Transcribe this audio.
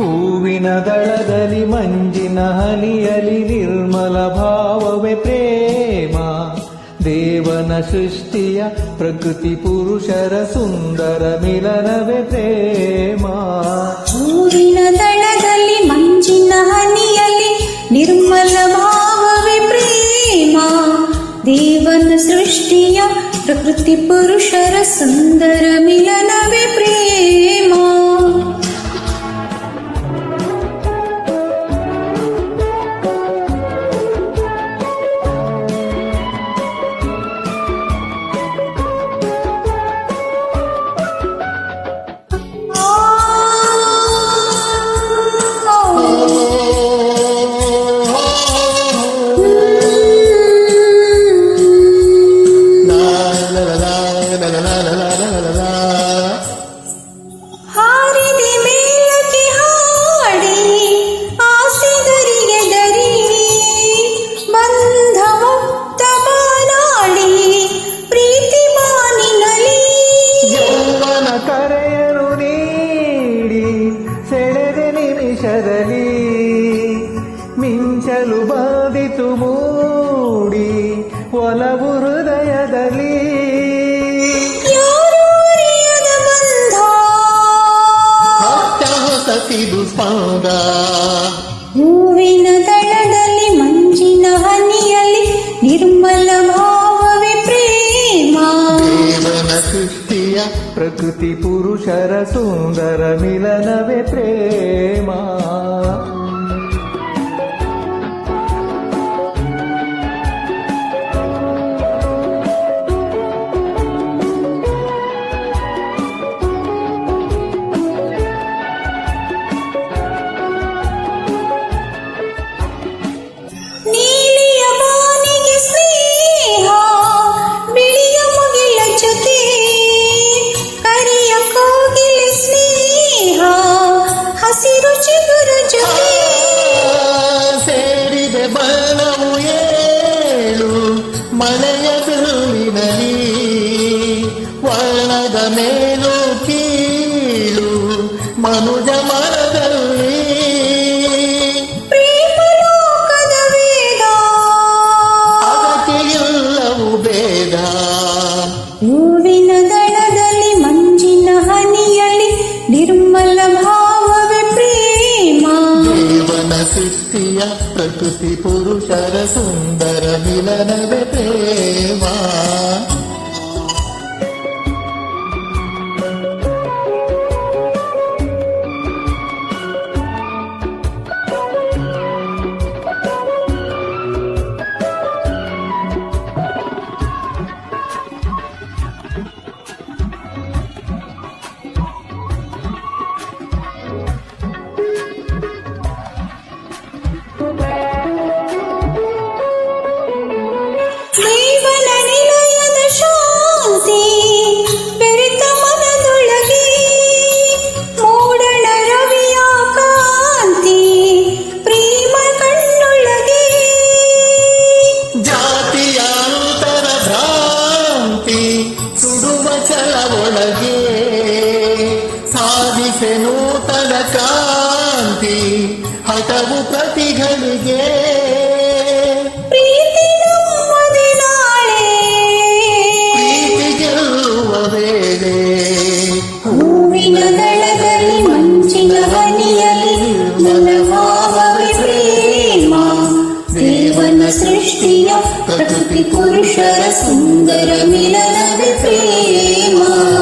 ಹೂವಿನ ದಳದಲ್ಲಿ ಮಂಜಿನ ಹನಿಯಲಿ ನಿರ್ಮಲ ಭಾವವೇ ಪ್ರೇಮ. ದೇವನ ಸೃಷ್ಟಿಯ ಪ್ರಕೃತಿ ಪುರುಷರ ಸುಂದರ ಮಿಲನವೇ ಪ್ರೇಮ. ಹೂವಿನ ದಳದಲ್ಲಿ ಮಂಜಿನ ಹನಿಯಲ್ಲಿ ನಿರ್ಮಲ ಭಾವವೇ ಪ್ರೇಮ. ದೇವನ ಸೃಷ್ಟಿಯ ಪ್ರಕೃತಿ ಪುರುಷರ ಸುಂದರ ಮಿಲನವೇ ಪ್ರೇಮ. ನಿಮಿಷದಲ್ಲಿ ಮಿಂಚಲು ಬಾದಿತು ಮೂಡಿ ಒಲವು ಹೃದಯದಲ್ಲಿ. ಬಂಧ? ಹೊತ್ತ ಸ್ಪಂದ ಪ್ರಕೃತಿ ಪುರುಷರ ಸುಂದರ ಮಿಲನವೇ ಪ್ರೇಮ ಮಳೆಯ ಬಿರುವಿನಲ್ಲಿ ವರ್ಣದ ಮೇಲೂ ಕೀಳು ಮನುಜ ಮರದಲ್ಲಿ. ಎಲ್ಲವೂ ಬೇಡ ಹೂವಿನ ದಳದಲ್ಲಿ ಮಂಜಿನ ಹನಿಯಲ್ಲಿ ನಿರ್ಮಲ ಸೃಷ್ಟಿಯ ಪ್ರಕೃತಿ ಪುರುಷರ ಸುಂದರ ಮಿಲನವೇ ಪ್ರೇಮ ಛಲವೊಳಗೆ ಸಾಧಿಸೆ ನೂತನ ಕಾಂತಿ ಹಠವು ಪ್ರತಿಗಳಿಗೆ ಪ್ರೀತಿ ಪುರುಷರ ಸುಂದರ ಪ್ರೀತಿ ಗೆಲ್ಲುವ